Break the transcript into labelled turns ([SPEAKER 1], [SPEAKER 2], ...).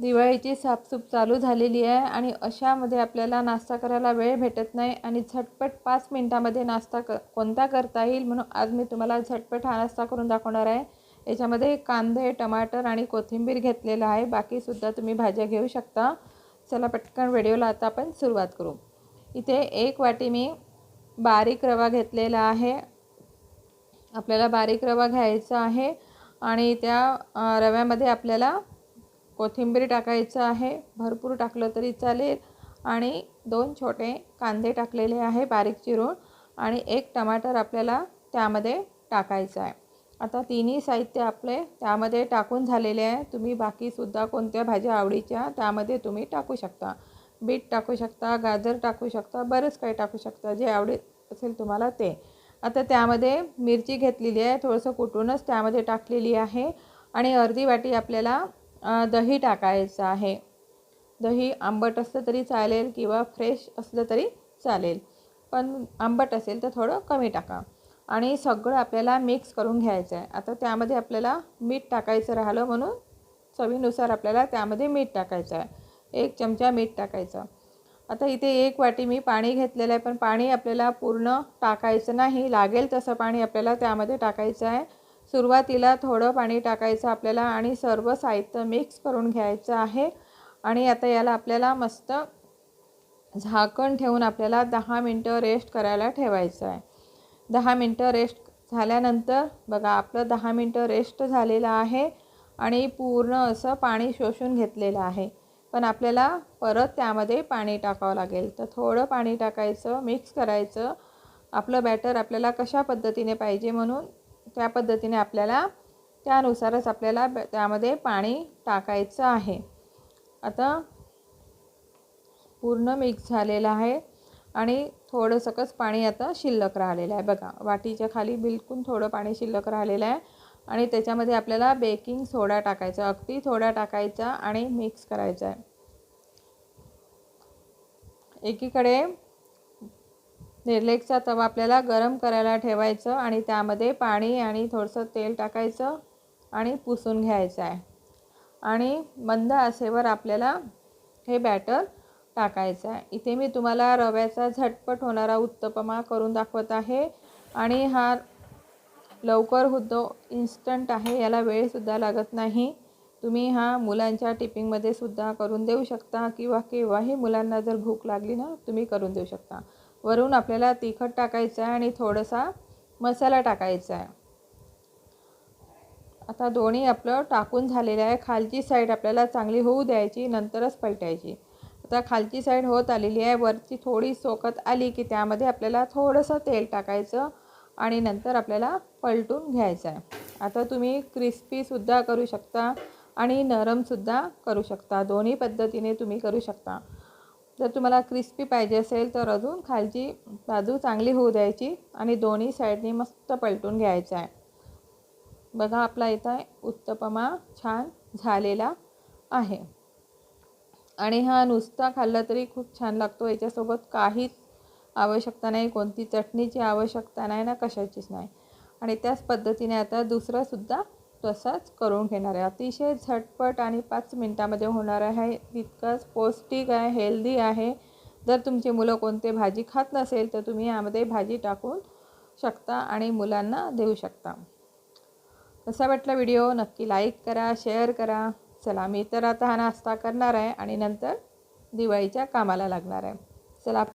[SPEAKER 1] दिवाळीची साफसूफ चालू झालेली आहे आणि अशामध्ये आपल्याला नाश्ता करायला वेळ भेटत नाही आणि झटपट पाच मिनटामध्ये नाश्ता क कोणता करता येईल म्हणून आज मी तुम्हाला झटपट हा नाश्ता करून दाखवणार आहे. याच्यामध्ये कांदे टमाटर आणि कोथिंबीर घेतलेलं आहे. बाकीसुद्धा तुम्ही भाज्या घेऊ शकता. चला पटकन व्हिडिओला आता आपण सुरुवात करू. इथे एक वाटी मी बारीक रवा घेतलेला आहे. आपल्याला बारीक रवा घ्यायचा आहे आणि त्या रव्यामध्ये आपल्याला कोथिंबीर टाकायचं आहे. भरपूर टाकलं तरी चालेल. आणि दोन छोटे कांदे टाकलेले आहे बारीक चिरून. आणि एक टमाटर आपल्याला त्यामध्ये टाकायचं आहे. आता तिन्ही साहित्य आपले त्यामध्ये टाकून झालेले आहे. तुम्ही बाकीसुद्धा कोणत्या भाज्या आवडीच्या त्यामध्ये तुम्ही टाकू शकता. बीट टाकू शकता गाजर टाकू शकता बरंच काही टाकू शकता. जे आवडेल असेल तुम्हाला ते. आता त्यामध्ये मिरची घेतलेली आहे. थोडंसं कुटूनच त्यामध्ये टाकलेली आहे. आणि अर्धी वाटी आपल्याला दही टाकायचं आहे. दही आंबट असलं तरी चालेल किंवा फ्रेश असलं तरी चालेल. पण आंबट असेल तर थोडं कमी टाका. आणि सगळं आपल्याला मिक्स करून घ्यायचं आहे. आता त्यामध्ये आपल्याला मीठ टाकायचं राहिलं म्हणून चवीनुसार आपल्याला त्यामध्ये मीठ टाकायचं आहे. एक चमचा मीठ टाकायचं. आता इथे एक वाटी मी पाणी घेतलेलं आहे. पण पाणी आपल्याला पूर्ण टाकायचं नाही. लागेल तसं पाणी आपल्याला त्यामध्ये टाकायचं आहे. सुरुवातीला थोडं पाणी टाकायचं आपल्याला आणि सर्व साहित्य मिक्स करून घ्यायचं आहे. आणि आता याला आपल्याला मस्त झाकण ठेवून आपल्याला दहा मिनटं रेस्ट करायला ठेवायचं आहे. दहा मिनटं रेस्ट झाल्यानंतर बघा आपलं दहा मिनटं रेस्ट झालेलं आहे आणि पूर्ण असं पाणी शोषून घेतलेलं आहे. पण आपल्याला परत त्यामध्ये पाणी टाकावं लागेल. तर थोडं पाणी टाकायचं मिक्स करायचं. आपलं बॅटर आपल्याला कशा पद्धतीने पाहिजे म्हणून त्या पद्धतीने आपल्याला त्यानुसारच आपल्याला त्यामध्ये पाणी टाकायचं आहे. आता पूर्ण मिक्स झालेलं आहे आणि थोडंसंकच पाणी आता शिल्लक राहिलेलं आहे. बघा वाटीच्या खाली बिलकुल थोडं पाणी शिल्लक राहिलेलं आहे आणि त्याच्यामध्ये आपल्याला बेकिंग सोडा टाकायचा अगदी थोडा टाकायचा आणि मिक्स करायचा आहे. एकीकडे निर्लेकचा तवा आपल्याला गरम करायला ठेवायचं आणि त्यामध्ये पाणी आणि थोडंसं तेल टाकायचं आणि पुसून घ्यायचं आहे. आणि मंद आसेवर आपल्याला हे बॅटर टाकायचं आहे. इथे मी तुम्हाला रव्याचा झटपट होणारा उत्तपमा करून दाखवत आहे आणि हा लवकर होतो इन्स्टंट आहे. याला वेळसुद्धा लागत नाही. तुम्ही हा मुलांच्या टिपिंगमध्ये सुद्धा करून देऊ शकता किंवा केव्हाही मुलांना जर भूक लागली ना तुम्ही करून देऊ शकता. वरून आपल्याला तिखट टाकायचं आहे आणि थोडासा मसाला टाकायचा आहे. आता दोन्ही आपलं टाकून झालेलं आहे. खालची साईड आपल्याला चांगली होऊ द्यायची नंतरच पलटायची. आता खालची साईड होत आलेली आहे. वरची थोडी सोकत आली की त्यामध्ये आपल्याला थोडंसं तेल टाकायचं आणि नंतर आपल्याला पलटून घ्यायचं आहे. आता तुम्ही क्रिस्पीसुद्धा करू शकता आणि नरमसुद्धा करू शकता. दोन्ही पद्धतीने तुम्ही करू शकता. जर तुम्हाला क्रिस्पी पाहिजे असेल तर अजून खालची बाजू चांगली होऊ द्यायची आणि दोन्ही साईडनी मस्त पलटून घ्यायचं आहे. बघा आपला इथं उत्तपमा छान झालेला आहे. आणि हा नुसता खाल्ला तरी खूप छान लागतो. याच्यासोबत काहीच आवश्यकता नाही कोणती चटणीची आवश्यकता नाही ना कशाचीच नाही. आणि त्याच पद्धतीने आता दुसरंसुद्धा तसाच करून घेणार आहे. अतिशय झटपट आणि पाच मिनटामध्ये होणार आहे. तितकंच पौष्टिक आहे हेल्दी आहे. जर तुमची मुलं कोणते भाजी खात नसेल तर तुम्ही यामध्ये भाजी टाकून शकता आणि मुलांना देऊ शकता. कसा वाटला व्हिडिओ. नक्की लाईक करा शेअर करा. चला मी तर आता हा नाश्ता करणार आहे आणि नंतर दिवाळीच्या कामाला लागणार आहे. चला